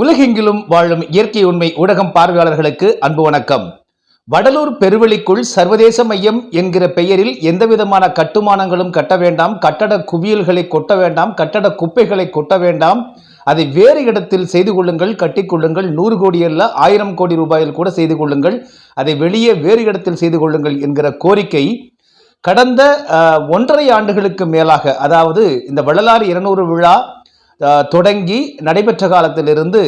உலகெங்கிலும் வாழும் இயற்கை உண்மை ஊடகம் பார்வையாளர்களுக்கு அன்பு வணக்கம். வடலூர் பெருவெளிக்குள் சர்வதேச மையம் என்கிற பெயரில் எந்தவிதமான கட்டுமானங்களும் கட்ட வேண்டாம் கட்டட குவியல்களை கொட்ட வேண்டாம் கட்டட குப்பைகளை கொட்ட வேண்டாம். அதை வேறு இடத்தில் செய்து கொள்ளுங்கள் கட்டிக்கொள்ளுங்கள் நூறு கோடி அல்ல ஆயிரம் கோடி ரூபாயில் கூட செய்து கொள்ளுங்கள். அதை வெளியே வேறு இடத்தில் செய்து கொள்ளுங்கள் என்கிற கோரிக்கை கடந்த ஒன்றரை ஆண்டுகளுக்கு மேலாக அதாவது இந்த வள்ளலார் இருநூறு விழா தொடங்கி நடைபெற்ற காலத்திலிருந்து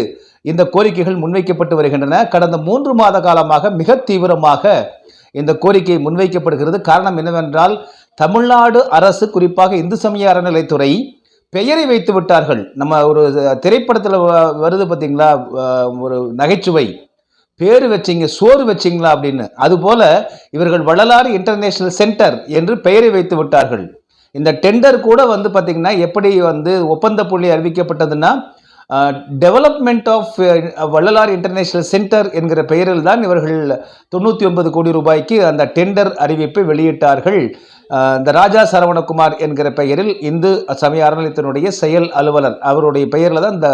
இந்த கோரிக்கைகள் முன்வைக்கப்பட்டு வருகின்றன. கடந்த மூன்று மாத காலமாக மிக தீவிரமாக இந்த கோரிக்கை முன்வைக்கப்படுகிறது. காரணம் என்னவென்றால் தமிழ்நாடு அரசு குறிப்பாக இந்து சமய அறநிலைத்துறை பெயரை வைத்து விட்டார்கள். நம்ம ஒரு திரைப்படத்தில் வருது பார்த்தீங்களா ஒரு நகைச்சுவை. பேர் வச்சிங்க சோறு வச்சிங்களா அப்படின்னு. அதுபோல இவர்கள் வள்ளலாறு இன்டர்நேஷனல் சென்டர் என்று பெயரை வைத்து விட்டார்கள். இந்த டெண்டர் கூட வந்து பார்த்திங்கன்னா எப்படி வந்து ஒப்பந்த புள்ளி அறிவிக்கப்பட்டதுன்னா development of Vallalar international centre என்கிற பெயரில் தான் இவர்கள் தொண்ணூற்றி ஒன்பது கோடி ரூபாய்க்கு அந்த டெண்டர் அறிவிப்பை வெளியிட்டார்கள். இந்த ராஜா சரவணகுமார் என்கிற பெயரில் இந்து சமய அறநிலையத்தினுடைய செயல் அலுவலர் அவருடைய பெயரில் தான் இந்த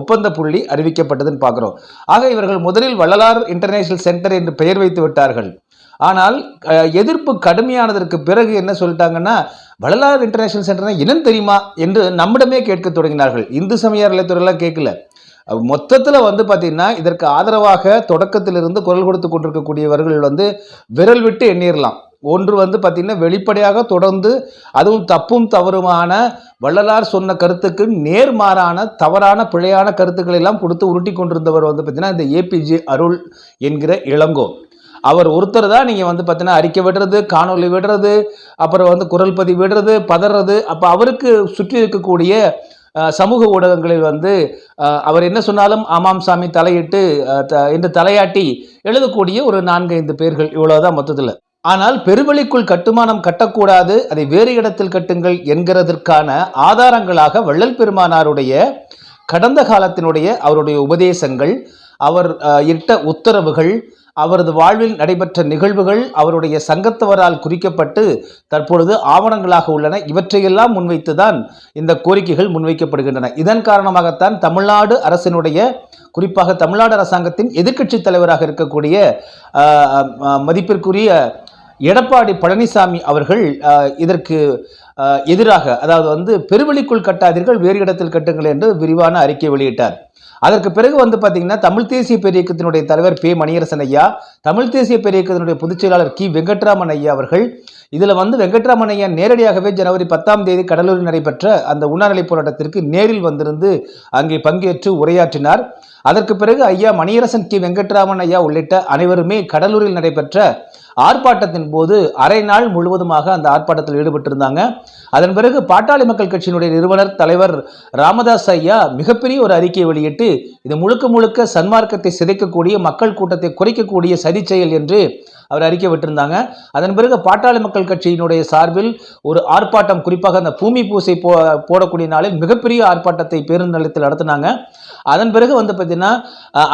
ஒப்பந்த புள்ளி அறிவிக்கப்பட்டதுன்னு பார்க்குறோம் ஆக இவர்கள் முதலில் வள்ளலார் இன்டர்நேஷ்னல் சென்டர் என்று பெயர் வைத்து விட்டார்கள். ஆனால் எதிர்ப்பு கடுமையானதற்கு பிறகு என்ன சொல்லிட்டாங்கன்னா வள்ளலார் இன்டர்நேஷனல் சென்டர்னா என்னன்னு தெரியுமா? என்று நம்மிடமே கேட்க தொடங்கினார்கள். இந்து சமய அறநிலையத்துறையெல்லாம் கேட்கல. மொத்தத்தில் வந்து பார்த்திங்கன்னா இதற்கு ஆதரவாக தொடக்கத்திலிருந்து குரல் கொடுத்து கொண்டிருக்கக்கூடியவர்கள் வந்து விரல் விட்டு எண்ணிரலாம். ஒன்று வந்து பார்த்திங்கன்னா வெளிப்படையாக தொடர்ந்து அதுவும் தப்பும் தவறுமான வள்ளலார் சொன்ன கருத்துக்கு நேர்மாறான தவறான பிழையான கருத்துக்களை எல்லாம் கொடுத்து உருட்டி கொண்டிருந்தவர் வந்து பார்த்திங்கன்னா இந்த ஏபிஜே அருள் என்கிற இளங்கோ. அவர் ஒருத்தர் தான் நீங்கள் வந்து பார்த்தீங்கன்னா அறிக்கை விடுறது காணொளி விடுறது அப்புறம் வந்து குரல் பதிவு விடுறது பதறது. அப்போ அவருக்கு சுற்றி இருக்கக்கூடிய சமூக ஊடகங்களில் வந்து அவர் என்ன சொன்னாலும் ஆமாம் சாமி தலையிட்டு த- என்று தலையாட்டி எழுதக்கூடிய ஒரு நான்கு ஐந்து பேர்கள் இவ்வளோதான் மொத்தத்தில். ஆனால் பெருவெளிக்குள் கட்டுமானம் கட்டக்கூடாது அதை வேறு இடத்தில் கட்டுங்கள் என்கிறதற்கான ஆதாரங்களாக வள்ளல் பெருமானாருடைய கடந்த காலத்தினுடைய அவருடைய உபதேசங்கள் அவர் இட்ட உத்தரவுகள் அவரது வாழ்வில் நடைபெற்ற நிகழ்வுகள் அவருடைய சங்கத்தவரால் குறிக்கப்பட்டு தற்பொழுது ஆவணங்களாக உள்ளன. இவற்றையெல்லாம் முன்வைத்துதான் இந்த கோரிக்கைகள் முன்வைக்கப்படுகின்றன. இதன் காரணமாகத்தான் தமிழ்நாடு அரசினுடைய குறிப்பாக தமிழ்நாடு அரசாங்கத்தின் எதிர்க்கட்சி தலைவராக இருக்கக்கூடிய மதிப்பிற்குரிய எடப்பாடி பழனிசாமி அவர்கள் இதற்கு எதிராக அதாவது வந்து பெருவெளிக்குள் கட்டாதீர்கள் வேறு இடத்தில் கட்டுங்கள் என்று விரிவான அறிக்கை வெளியிட்டார். அதற்கு பிறகு வந்து பார்த்தீங்கன்னா தமிழ் தேசிய பேரியக்கத்தினுடைய தலைவர் பே. மணியரசன் ஐயா தமிழ் தேசிய பேரியக்கத்தினுடைய பொதுச் செயலாளர் கி. வெங்கட்ராமன் ஐயா அவர்கள் இதில் வந்து வெங்கட்ராமன் ஐயா நேரடியாகவே ஜனவரி பத்தாம் தேதி கடலூரில் நடைபெற்ற அந்த உண்ணாநிலை போராட்டத்திற்கு நேரில் வந்திருந்து அங்கே பங்கேற்று உரையாற்றினார். அதற்கு பிறகு ஐயா மணியரசன் கி. வெங்கட்ராமன் ஐயா உள்ளிட்ட அனைவருமே கடலூரில் நடைபெற்ற ஆர்ப்பாட்டத்தின் போது அரை நாள் முழுவதுமாக அந்த ஆர்ப்பாட்டத்தில் ஈடுபட்டிருந்தாங்க. அதன் பிறகு பாட்டாளி மக்கள் கட்சியினுடைய நிறுவனர் தலைவர் ராமதாஸ் ஐயா மிகப்பெரிய ஒரு அறிக்கையை வெளியிட்டு இது முழுக்க முழுக்க சன்மார்க்கத்தை சிதைக்கக்கூடிய மக்கள் கூட்டத்தை குறைக்கக்கூடிய சதி செயல் என்று அவர் அறிக்கை விட்டிருந்தாங்க. அதன் பிறகு பாட்டாளி மக்கள் கட்சியினுடைய சார்பில் ஒரு ஆர்ப்பாட்டம் குறிப்பாக அந்த பூமி பூசை போ போடக்கூடிய நாளில் மிகப்பெரிய ஆர்ப்பாட்டத்தை பேருந்து நிலையத்தில் நடத்தினாங்க. அதன் பிறகு வந்து பார்த்தீங்கன்னா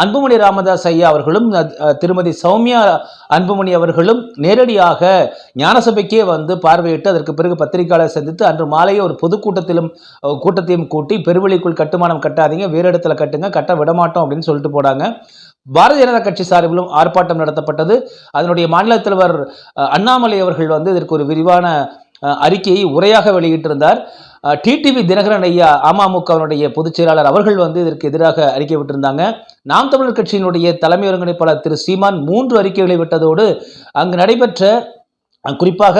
அன்புமணி ராமதாஸ் ஐயா அவர்களும் திருமதி சௌமியா அன்புமணி அவர்களும் நேரடியாக ஞானசபைக்கே வந்து பார்வையிட்டு அதற்கு பிறகு பத்திரிகையாளர் சந்தித்து அன்று மாலையே ஒரு பொதுக்கூட்டத்திலும் கூட்டத்தையும் கூட்டி பெருவெளிக்குள் கட்டுமானம் கட்டாதீங்க வேறு இடத்துல கட்டுங்க கட்ட விடமாட்டோம் அப்படின்னு சொல்லிட்டு போனாங்க. பாரதிய ஜனதா கட்சி சார்பிலும் ஆர்ப்பாட்டம் நடத்தப்பட்டது. அதனுடைய மாநில தலைவர் அண்ணாமலை அவர்கள் வந்து இதற்கு ஒரு விரிவான அறிக்கையை உரையாக வெளியிட்டிருந்தார். டிடிவி தினகரன் ஐயா அமமுகவினுடைய பொதுச் செயலாளர் அவர்கள் வந்து இதற்கு எதிராக அறிக்கை விட்டிருந்தாங்க. நாம் தமிழர் கட்சியினுடைய தலைமை ஒருங்கிணைப்பாளர் திரு சீமான் மூன்று அறிக்கைகளை விட்டதோடு அங்கு நடைபெற்ற குறிப்பாக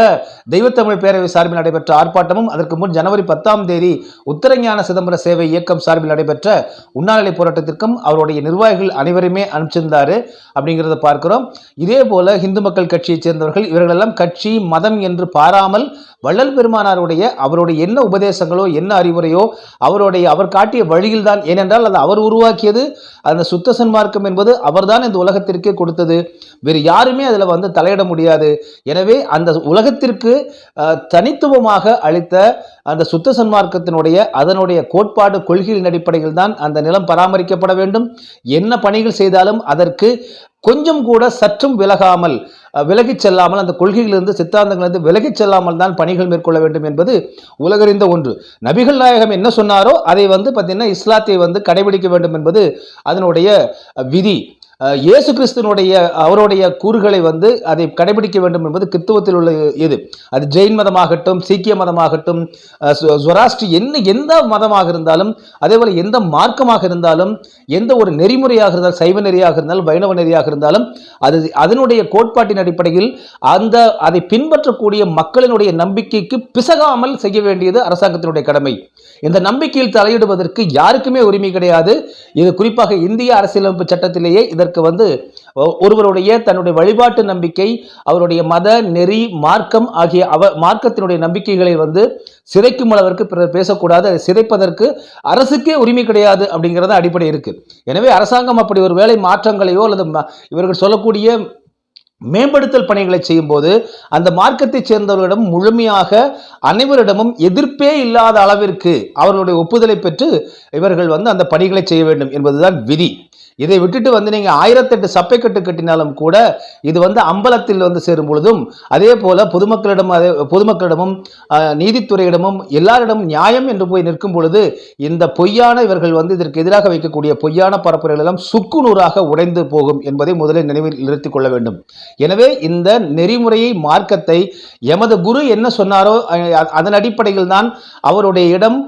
தெய்வத்தமிழ் பேரவை சார்பில் நடைபெற்ற ஆர்ப்பாட்டமும் அதற்கு முன் ஜனவரி பத்தாம் தேதி உத்தரஞான சிதம்பர சேவை இயக்கம் சார்பில் நடைபெற்ற உண்ணாநிலை போராட்டத்திற்கும் அவருடைய நிர்வாகிகள் அனைவருமே அனுப்பிச்சிருந்தாரு அப்படிங்கிறத பார்க்கிறோம். இதே போல இந்து மக்கள் கட்சியைச் சேர்ந்தவர்கள் இவர்களெல்லாம் கட்சி மதம் என்று பாராமல் வள்ளல் பெருமானாருடைய அவருடைய என்ன உபதேசங்களோ என்ன அறிவுரையோ அவருடைய அவர் காட்டிய வழியில்தான். ஏனென்றால் அது அவர் உருவாக்கியது. அந்த சுத்த சன்மார்க்கம் என்பது அவர்தான் இந்த உலகத்திற்கே கொடுத்தது. வேறு யாருமே அதில் வந்து தலையிட முடியாது. எனவே அந்த உலகத்திற்கு தனித்துவமாக அளித்த அந்த சுத்த சன்மார்க்கத்தினுடைய அதனுடைய கோட்பாடு கொள்கையின் அடிப்படையில் தான் அந்த நிலம் பராமரிக்கப்பட வேண்டும். என்ன பணிகள் செய்தாலும் அதற்கு கொஞ்சம் கூட சற்றும் விலகாமல் விலகிச் செல்லாமல் அந்த கொள்கையிலிருந்து சித்தாந்தங்களிலிருந்து விலகிச் செல்லாமல் தான் பணிகள் மேற்கொள்ள வேண்டும் என்பது உலகறிந்த ஒன்று. நபிகள் நாயகம் என்ன சொன்னாரோ அதை வந்து பார்த்தீங்கன்னா இஸ்லாத்தை வந்து கடைபிடிக்க வேண்டும் என்பது அதனுடைய விதி. இயேசு கிறிஸ்துவனுடைய அவருடைய கூறுகளை வந்து அதை கடைபிடிக்க வேண்டும் என்பது கிறித்துவத்தில் உள்ள இது. அது ஜெயின் மதமாகட்டும் சீக்கிய மதமாகட்டும் அஹ், என்ன எந்த மதமாக இருந்தாலும் அதே போல் எந்த மார்க்கமாக இருந்தாலும் எந்த ஒரு நெறிமுறையாக இருந்தாலும் சைவ நெறியாக இருந்தாலும் வைணவ நெறியாக இருந்தாலும் அது அதனுடைய கோட்பாட்டின் அடிப்படையில் அந்த அதை பின்பற்றக்கூடிய மக்களினுடைய நம்பிக்கைக்கு பிசகாமல் செய்ய வேண்டியது அரசாங்கத்தினுடைய கடமை. இந்த நம்பிக்கையில் தலையிடுவதற்கு யாருக்குமே உரிமை கிடையாது. இது குறிப்பாக இந்திய அரசியலமைப்பு சட்டத்திலேயே இதற்கு வந்து ஒ- ஒருவருடைய தன்னுடைய வழிபாட்டு நம்பிக்கை அவருடைய மத நெறி மார்க்கம் ஆகிய அவ மார்க்கத்தினுடைய நம்பிக்கைகளை வந்து சிதைக்கும் அளவிற்கு பிறர் பேசக்கூடாது. அதை சிதைப்பதற்கு அரசுக்கே உரிமை கிடையாது அப்படிங்கிறது அடிப்படை இருக்கு. எனவே அரசாங்கம் அப்படி ஒரு வேலை மாற்றங்களையோ அல்லது இவர்கள் சொல்லக்கூடிய மேம்படுத்தல் பணிகளை செய்யும்போது அந்த மார்க்கத்தைச் சேர்ந்தவர்களிடம் முழுமையாக அனைவரிடமும் எதிர்ப்பே இல்லாத அளவிற்கு அவர்களுடைய ஒப்புதலை பெற்று இவர்கள் வந்து அந்த பணிகளை செய்ய வேண்டும் என்பதுதான் விதி. இதை விட்டுட்டு வந்து நீங்கள் ஆயிரத்தெட்டு சப்பை கட்டு கட்டினாலும் கூட இது வந்து அம்பலத்தில் வந்து சேரும் பொழுதும் அதே போல பொதுமக்களிடம் அதே பொதுமக்களிடமும் நீதித்துறையிடமும் எல்லாரிடமும் நியாயம் என்று போய் நிற்கும் பொழுது இந்த பொய்யான இவர்கள் வந்து இதற்கு எதிராக வைக்கக்கூடிய பொய்யான பரப்புரைகள் எல்லாம் சுக்குநூறாக உடைந்து போகும் என்பதை முதலில் நினைவில் நிறுத்திக் கொள்ள வேண்டும். எனவே இந்த நெறிமுறையை மார்க்கத்தை எமது குரு என்ன சொன்னாரோ அதன் அடிப்படையில் தான் அவருடைய இடம்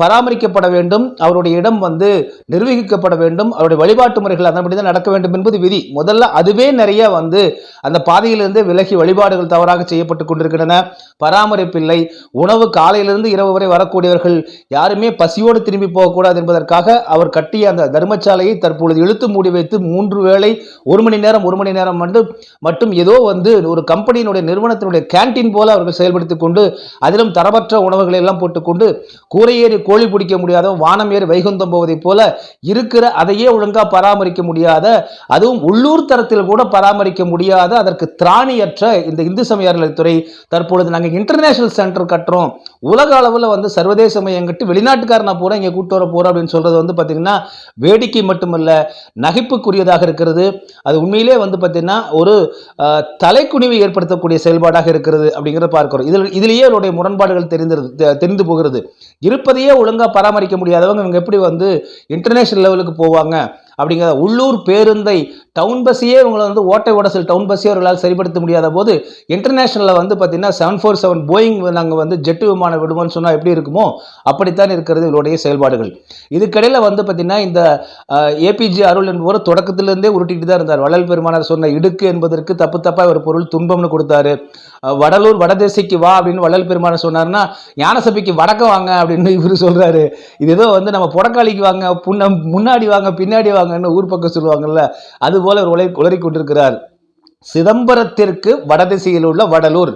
பராமரிக்கப்பட வேண்டும் அவருடைய இடம் வந்து நிர்வகிக்கப்பட வேண்டும் அவருடைய வழிபாட்டு முறைகள் அதன்படி தான் நடக்க வேண்டும் என்பது விதி. முதல்ல அதுவே நிறைய வந்து அந்த பாதையிலிருந்து விலகி வழிபாடுகள் தவறாக செய்யப்பட்டு கொண்டிருக்கின்றன. பராமரிப்பில்லை உணவு காலையிலிருந்து இரவு வரை வரக்கூடியவர்கள் யாருமே பசியோடு திரும்பி போகக்கூடாது என்பதற்காக அவர் கட்டிய அந்த தர்மசாலையை தற்பொழுது இழுத்து மூடி வைத்து மூன்று வேளை ஒரு மணி நேரம் ஒரு மணி நேரம் வந்து மட்டும் ஏதோ வந்து ஒரு கம்பெனியினுடைய நிறுவனத்தினுடைய கேன்டீன் போல அவர்கள் செயல்படுத்திக் கொண்டு அதிலும் தரமற்ற உணவுகளை எல்லாம் போட்டுக்கொண்டு கூரையேறி கோழி பிடிக்க முடியாத வானம் ஏறி வைகுந்தம் போவதைப் போல இருக்கிற அதையே ஒழுங்காக பராமரிக்க முடியாத அதுவும் உள்ளூர் தரத்தில் கூட பராமரிக்க முடியாத அதற்கு திராணியற்ற இந்த இந்து சமய அறநிலைத்துறை தற்பொழுது நாங்கள் இன்டர்நேஷனல் சென்டர் கட்டுறோம். உலக அளவில் வந்து சர்வதேச மையங்கிட்டு கட்டி வெளிநாட்டுக்காரனை பூரா இங்கே கூட்டு வர போகிறோம் அப்படின்னு சொல்றது வந்து பார்த்தீங்கன்னா வேடிக்கை மட்டுமல்ல நகைப்புக்குரியதாக இருக்கிறது. அது உண்மையிலே வந்து பார்த்தீங்கன்னா ஒரு தலைக்குனிவை ஏற்படுத்தக்கூடிய செயல்பாடாக இருக்கிறது அப்படிங்கிறத பார்க்கிறோம். இதில் இதிலேயே அவருடைய முரண்பாடுகள் தெரிந்தது தெரிந்து போகிறது. இருப்பதையே ஒழுங்காக பராமரிக்க முடியாதவங்க இவங்க எப்படி வந்து இன்டர்நேஷனல் லெவலுக்கு போவாங்க? அப்படிங்கிற உள்ளூர் பேருந்தை டவுன் பஸ்ஸையே இவங்களை வந்து ஓட்டை ஓடசல் டவுன் பஸ்ஸே அவர்களால் சரிப்படுத்த முடியாத போது இன்டர்நேஷனலில் வந்து பார்த்தீங்கன்னா செவன் ஃபோர் செவன் போயிங் நாங்கள் வந்து ஜெட்டு விமானம் விடுவோம்னு சொன்னால் எப்படி இருக்குமோ அப்படித்தான் இருக்கிறது இவருடைய செயல்பாடுகள். இதுக்கிடையில் வந்து பார்த்தீங்கன்னா இந்த ஏபிஜே அருள் என்பவர் தொடக்கத்திலிருந்தே உருட்டிட்டு தான் இருந்தார். வள்ளல் பெருமானார் சொன்ன இடுக்கு என்பதற்கு தப்பு தப்பாக ஒரு பொருள் துன்பம்னு கொடுத்தாரு. வடலூர் வடதேசிக்கு வா அப்படின்னு வள்ளல் பெருமானார் சொன்னார்னா ஞானசபைக்கு வடக்க வாங்க அப்படின்னு இவர் சொல்கிறாரு இது ஏதோ வந்து நம்ம புடக்காளிக்கு வாங்க முன்னாடி வாங்க பின்னாடி வாங்க சொல்லுவாங்கன்னு ஊர் பக்கம் சொல்லுவாங்கல்ல அது போல உளறி உளறி கொண்டிருக்கிறார் சிதம்பரத்திற்கு வடதிசையில் உள்ள வடலூர்.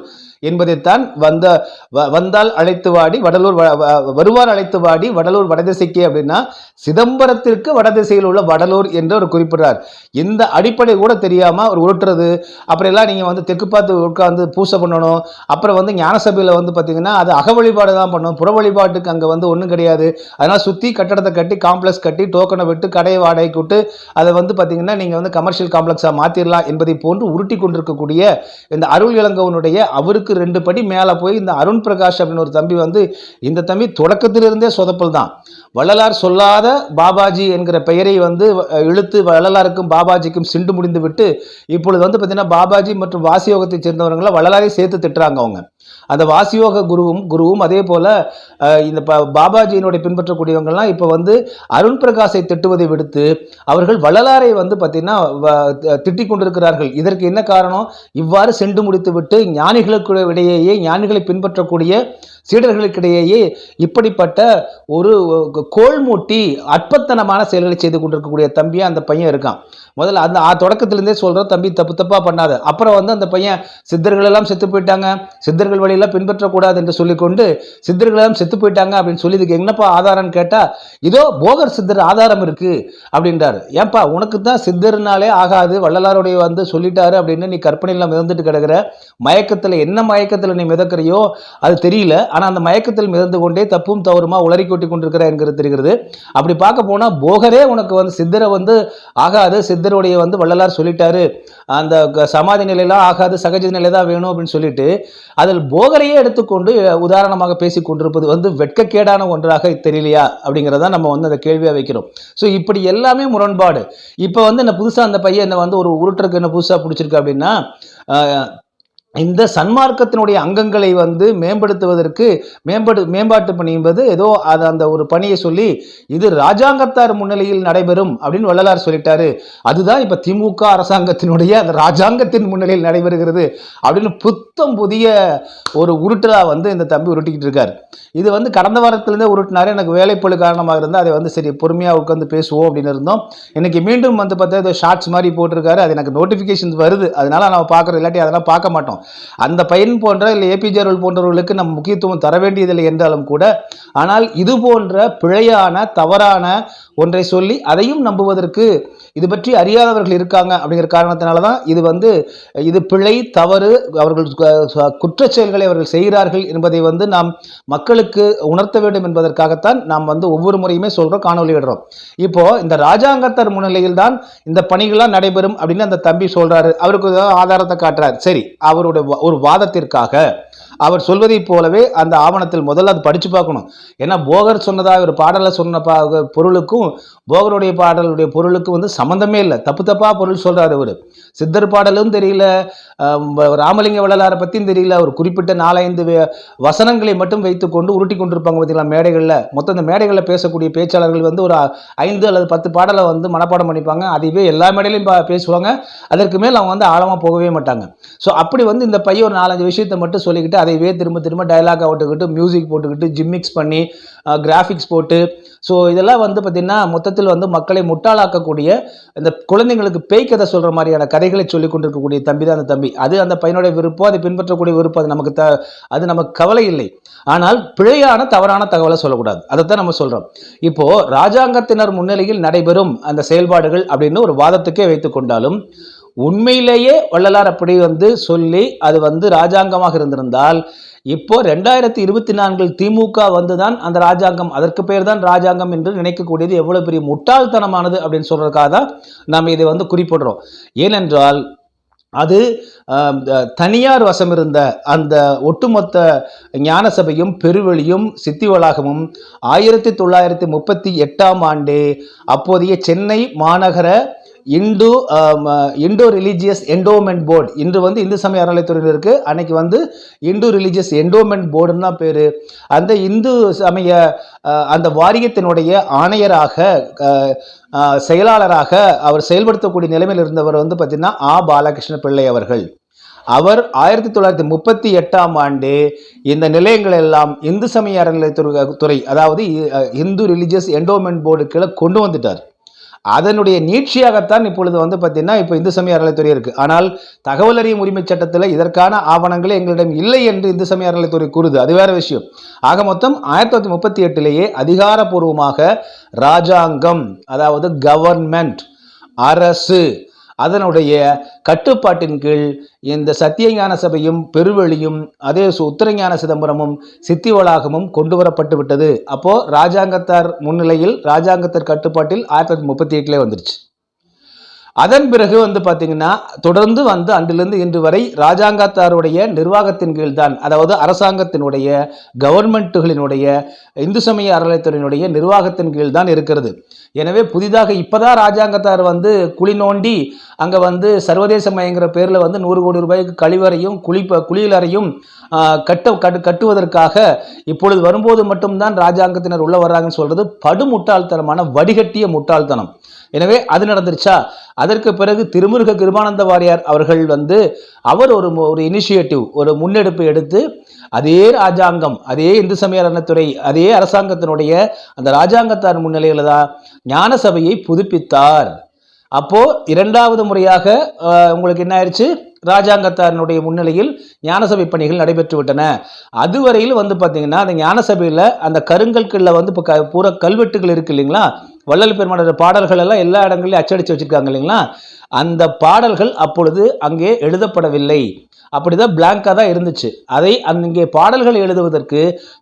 என்பதைத்தான் வந்த வ- வந்தால் அழைத்து வாடி வடலூர் வ- வ- வருவார் அழைத்து வாடி வடலூர் வடதிசைக்கு அப்படின்னா சிதம்பரத்திற்கு வடதிசையில் உள்ள வடலூர் என்று அவர் குறிப்பிடுறார். இந்த அடிப்படை கூட தெரியாம அவர் உருட்டுறது அப்புறம் எல்லாம் நீங்க வந்து தெற்கு பார்த்து உட்கார்ந்து பூசை பண்ணணும் அப்புறம் வந்து ஞானசபையில் வந்து பார்த்தீங்கன்னா அது அக வழிபாடு தான் பண்ணணும் புற வழிபாட்டுக்கு அங்கே வந்து ஒன்றும் கிடையாது. அதனால் சுற்றி கட்டடத்தை கட்டி காம்ப்ளெக்ஸ் கட்டி டோக்கனை விட்டு கடையை வாடகைக்கு விட்டு அதை வந்து பார்த்தீங்கன்னா நீங்கள் வந்து கமர்ஷியல் காம்ப்ளெக்ஸாக மாற்றிடலாம் என்பதை போன்று உருட்டி கொண்டிருக்கக்கூடிய இந்த அருள் இளங்கவனுடைய அவருக்கு ரெண்டு படி மேலே போய் இந்த அருண் பிரகாஷ் அப்படின்னு ஒரு தம்பி வந்து இந்த தம்பி தொடக்கத்திலிருந்தே சொதப்பல் தான். வள்ளலார் சொல்லாத பாபாஜி என்கிற பெயரை வந்து இழுத்து வள்ளலாருக்கும் பாபாஜிக்கும் சிண்டு முடிந்து விட்டு இப்பொழுது வந்து பார்த்தீங்கன்னா பாபாஜி மற்றும் வாசியோகத்தை சேர்ந்தவர்களை வள்ளலாரை சேர்த்து திட்டுறாங்க அவங்க. அந்த வாசியோக குருவும் குருவும் அதே போல இந்த பாபாஜியினுடைய பின்பற்றக்கூடியவங்கள்லாம் இப்போ வந்து அருண் பிரகாஷை திட்டுவதை விடுத்து அவர்கள் வள்ளலாரை வந்து பார்த்தீங்கன்னா வ- திட்டிக் கொண்டிருக்கிறார்கள். இதற்கு என்ன காரணம்? இவ்வாறு சென்று முடித்து விட்டு ஞானிகளுக்கு இடையேயே ஞானிகளை பின்பற்றக்கூடிய சீடர்களுக்கிடையே இப்படிப்பட்ட ஒரு கோல் மூட்டி அற்பத்தனமான செயல்களை செய்து கொண்டிருக்கக்கூடிய தம்பியாக அந்த பையன் இருக்கான். முதல்ல அந்த தொடக்கத்திலேருந்தே சொல்கிறோம் தம்பி தப்பு தப்பாக பண்ணாத. அப்புறம் வந்து அந்த பையன் சித்தர்கள் எல்லாம் செத்து போயிட்டாங்க. சித்தர்கள் வழியெல்லாம் பின்பற்றக்கூடாது என்று சொல்லிக்கொண்டு சித்தர்கள் எல்லாம் செத்து போயிட்டாங்க அப்படின்னு சொல்லி இதுக்கு என்னப்பா ஆதாரம்னு கேட்டால் இதோ போகர் சித்தர் ஆதாரம் இருக்குது அப்படின்றாரு. ஏன்பா உனக்கு தான் சித்தர்னாலே ஆகாது வள்ளலாருடைய வந்து சொல்லிட்டாரு அப்படின்னு நீ கற்பனையில் மிதந்துட்டு கிடக்கிற. மயக்கத்தில் என்ன மயக்கத்தில் நீ மிதக்கிறையோ அது தெரியல. ஆனால் அந்த மயக்கத்தில் மிதந்து கொண்டே தப்பும் தவறுமா உளறி கொட்டி கொண்டிருக்கிறார் என்கிறது தெரிகிறது. அப்படி பார்க்க போனால் போகரே உனக்கு வந்து சித்தரை வந்து ஆகாது. சித்தருடைய வந்து வள்ளலார் சொல்லிட்டாரு. அந்த க- சமாதி நிலையெல்லாம் ஆகாது சகஜ நிலை தான் வேணும் அப்படின்னு சொல்லிட்டு அதில் போகரையே எடுத்துக்கொண்டு உதாரணமாக பேசி கொண்டிருப்பது வந்து வெட்கக்கேடான ஒன்றாக தெரியலையா அப்படிங்கிறத நம்ம வந்து அந்த கேள்வியாக வைக்கிறோம். ஸோ இப்படி எல்லாமே முரண்பாடு. இப்போ வந்து என்ன புதுசாக அந்த பையன் என்ன வந்து ஒரு உருட்டுறக்கு என்ன புதுசாக பிடிச்சிருக்கு அப்படின்னா இந்த சன்மார்க்கத்தினுடைய அங்கங்களை வந்து மேம்படுத்துவதற்கு மேம்படு மேம்பாட்டு பணி என்பது ஏதோ அது அந்த ஒரு பணியை சொல்லி இது ராஜாங்கத்தார் முன்னிலையில் நடைபெறும் அப்படின்னு வள்ளலார் சொல்லிட்டாரு. அதுதான் இப்போ திமுக அரசாங்கத்தினுடைய அந்த ராஜாங்கத்தின் முன்னிலையில் நடைபெறுகிறது அப்படின்னு புத்தம் புதிய ஒரு உருட்டலா வந்து இந்த தம்பி உருட்டிக்கிட்டு இருக்காரு. இது வந்து கடந்த வாரத்திலேருந்தே உருட்டினாரு. எனக்கு வேலைப்பழு காரணமாக இருந்தால் அதை வந்து சரி பொறுமையாக உட்காந்து பேசுவோம் அப்படின்னு இருந்தோம். இன்னைக்கு மீண்டும் வந்து பார்த்தா ஏதோ ஷார்ட்ஸ் மாதிரி போட்டிருக்காரு. அது எனக்கு நோட்டிஃபிகேஷன்ஸ் வருது. அதனால நம்ம பார்க்குறோம். இல்லாட்டி அதெல்லாம் பார்க்க மாட்டோம். அந்த பையன் போன்ற இல்லை ஏபிஜே அருள் போன்றவர்களுக்கு நம் முக்கியத்துவம் தர வேண்டியதில்லை என்றாலும் கூட ஆனால் இது போன்ற பிழையான தவறான ஒன்றை சொல்லி அதையும் நம்புவதற்கு இது பற்றி அறியாதவர்கள் இருக்காங்க அப்படிங்கிற காரணத்தினால தான் இது வந்து இது பிழை தவறு அவர்கள் குற்ற செயல்களை அவர்கள் செய்கிறார்கள் என்பதை வந்து நாம் மக்களுக்கு உணர்த்த வேண்டும் என்பதற்காகத்தான் நாம் வந்து ஒவ்வொரு முறையுமே சொல்றோம் காணொலி விடுறோம் இப்போ இந்த ராஜாங்கத்தர் முன்னிலையில் தான் இந்த பணிகள்லாம் நடைபெறும் அப்படின்னு அந்த தம்பி சொல்றாரு. அவருக்கு ஆதாரத்தை காட்டுறாரு. சரி அவருடைய அவருடைய ஒரு வாதத்திற்காக அவர் சொல்வதைப் போலவே அந்த ஆவணத்தில் முதல்ல அது படித்து பார்க்கணும். ஏன்னா போகர் சொன்னதாக ஒரு பாடலை சொன்ன பொருளுக்கும் போகருடைய பாடலுடைய பொருளுக்கு வந்து சம்மந்தமே இல்லை. தப்பு தப்பாக பொருள் சொல்கிறார் அவர். சித்தர் பாடலும் தெரியல ராமலிங்க வள்ளலாரை பற்றியும் தெரியல. ஒரு குறிப்பிட்ட நாலஞ்சு வசனங்களை மட்டும் வைத்துக்கொண்டு உருட்டி கொண்டிருப்பாங்க பார்த்தீங்களா மேடைகளில்? மொத்தம் இந்த மேடைகளில் பேசக்கூடிய பேச்சாளர்கள் வந்து ஒரு ஐந்து அல்லது பத்து பாடலை வந்து மனப்பாடம் பண்ணிப்பாங்க. அதுவே எல்லா மேடையிலையும் பா- பேசுவாங்க. அதற்கு மேல் அவங்க வந்து ஆழமாக போகவே மாட்டாங்க. ஸோ அப்படி வந்து இந்த பையன் ஒரு நாலஞ்சு விஷயத்தை மட்டும் சொல்லிக்கிட்டு அதைவே திரும்ப திரும்ப டயலாக் போட்டுக்கிட்டு மியூசிக் போட்டுக்கிட்டு ஜிம்மிக்ஸ் பண்ணி கிராஃபிக்ஸ் போட்டு. ஸோ இதெல்லாம் வந்து பார்த்திங்கன்னா மொத்தத்தில் வந்து மக்களை முட்டாளாக்கக்கூடிய இந்த குழந்தைங்களுக்கு பேய் கதை சொல்கிற மாதிரியான கதைகளை சொல்லி கொண்டிருக்கக்கூடிய தம்பி தான் அந்த தம்பி. அது அந்த பையனுடைய விருப்பம் அதை பின்பற்றக்கூடிய விருப்பம் அது நமக்கு த அது நமக்கு கவலை இல்லை. ஆனால் பிழையான தவறான தகவலை சொல்லக்கூடாது. அதைத்தான் நம்ம சொல்கிறோம் இப்போது ராஜாங்கத்தினர் முன்னிலையில் நடைபெறும் அந்த செயல்பாடுகள் அப்படின்னு ஒரு வாதத்துக்கே வைத்து கொண்டாலும் உண்மையிலேயே வள்ளலார் அப்படி வந்து சொல்லி அது வந்து ராஜாங்கமாக இருந்திருந்தால் இப்போ ரெண்டாயிரத்தி இருபத்தி நான்கில் திமுக வந்துதான் அந்த ராஜாங்கம் அதற்கு பேர் தான் ராஜாங்கம் என்று நினைக்கக்கூடியது எவ்வளவு பெரிய முட்டாள்தனமானது அப்படின்னு சொல்றதுக்காக தான் நாம் இதை வந்து குறிப்பிடுறோம். ஏனென்றால் அது தனியார் வசம் இருந்த அந்த ஒட்டுமொத்த ஞான சபையும் பெருவெளியும் சித்தி வளாகமும் ஆயிரத்தி தொள்ளாயிரத்தி முப்பத்தி எட்டாம் ஆண்டு அப்போதைய சென்னை மாநகர Hindu indo religious endowment board இன்று வந்து இந்து சமய அறநிலைத்துறையில் இருக்கு. அன்னைக்கு வந்து இந்து ரிலீஜியஸ் என்டோமெண்ட் போர்டுன்னு தான் பேர். அந்த இந்து சமய அந்த வாரியத்தினுடைய ஆணையராக செயலாளராக அவர் செயல்படுத்தக்கூடிய நிலைமையில் இருந்தவர் வந்து பார்த்தீங்கன்னா ஆ பாலகிருஷ்ண பிள்ளை அவர்கள். அவர் ஆயிரத்தி தொள்ளாயிரத்தி முப்பத்தி எட்டாம் ஆண்டு இந்த நிலையங்கள் எல்லாம் இந்து சமய அறநிலையத்துறை துறை அதாவது இ- இந்து ரிலீஜியஸ் என்டோமெண்ட் போர்டு கீழே கொண்டு வந்துட்டார். அதனுடைய நீட்சியாகத்தான் இப்பொழுது வந்து பார்த்தீங்கன்னா இப்போ இந்து சமய அறநிலைத்துறை இருக்குது ஆனால் தகவல் அறியும் உரிமை சட்டத்தில் இதற்கான ஆவணங்களே எங்களிடம் இல்லை என்று இந்து சமய அறநிலைத்துறை கூறுது. அது வேற விஷயம். ஆக மொத்தம் ஆயிரத்தி தொள்ளாயிரத்தி முப்பத்தி எட்டிலேயே அதிகாரப்பூர்வமாக ராஜாங்கம் அதாவது கவர்மெண்ட் அரசு அதனுடைய கட்டுப்பாட்டின் கீழ் இந்த சத்தியஞான சபையும் பெருவெளியும் அதே உத்தரஞான சிதம்பரமும் சித்தி வளாகமும் கொண்டு வரப்பட்டு விட்டது அப்போ ராஜாங்கத்தார் முன்னிலையில் ராஜாங்கத்தார் கட்டுப்பாட்டில் ஆயிரத்தி தொள்ளாயிரத்தி முப்பத்தி எட்டுலேயே வந்துருச்சு. அதன் பிறகு வந்து பார்த்தீங்கன்னா தொடர்ந்து வந்து அன்றிலிருந்து இன்று வரை ராஜாங்கத்தாருடைய நிர்வாகத்தின் கீழ் தான் அதாவது அரசாங்கத்தினுடைய கவர்மெண்ட்டுகளினுடைய இந்து சமய அறநிலையத்துறையினுடைய நிர்வாகத்தின் கீழ் தான் இருக்கிறது. எனவே புதிதாக இப்போதான் ராஜாங்கத்தார் வந்து குழி நோண்டி அங்கே வந்து சர்வதேச மயங்கிற பேரில் வந்து நூறு கோடி ரூபாய்க்கு கழிவறையும் குளிப்ப குளியலறையும் கட்ட கட்டு கட்டுவதற்காக இப்பொழுது வரும்போது மட்டும்தான் ராஜாங்கத்தினர் உள்ள வர்றாங்கன்னு படு முட்டாள்தனமான வடிகட்டிய முட்டாள்தனம். எனவே அது நடந்துருச்சா? அதற்கு பிறகு திருமுருக கிருபானந்த வாரியார் அவர்கள் வந்து அவர் ஒரு ஒரு இனிஷியேட்டிவ் ஒரு முன்னெடுப்பு எடுத்து அதே ராஜாங்கம் அதே இந்து சமய அறநிலைத்துறை அதே அரசாங்கத்தினுடைய அந்த ராஜாங்கத்தார் முன்னிலையில் தான் ஞான சபையை புதுப்பித்தார். அப்போ இரண்டாவது முறையாக உங்களுக்கு என்ன ஆயிடுச்சு ராஜாங்கத்தாரனுடைய முன்னிலையில் ஞானசபை பணிகள் நடைபெற்று விட்டன. அதுவரையில் வந்து பார்த்தீங்கன்னா அந்த ஞானசபையில் அந்த கருங்கற்களில் வந்து இப்போ க பூரா கல்வெட்டுகள் இருக்கு இல்லைங்களா? வள்ளல் பெருமானோட பாடல்கள் எல்லாம் எல்லா இடங்களையும் அச்சடித்து வச்சுருக்காங்க இல்லைங்களா? அந்த பாடல்கள் அப்பொழுது அங்கே எழுதப்படவில்லை. அப்படிதான் பிளாங்காக தான் இருந்துச்சு. அதை அங்கே பாடல்களை எழுதுவதற்கு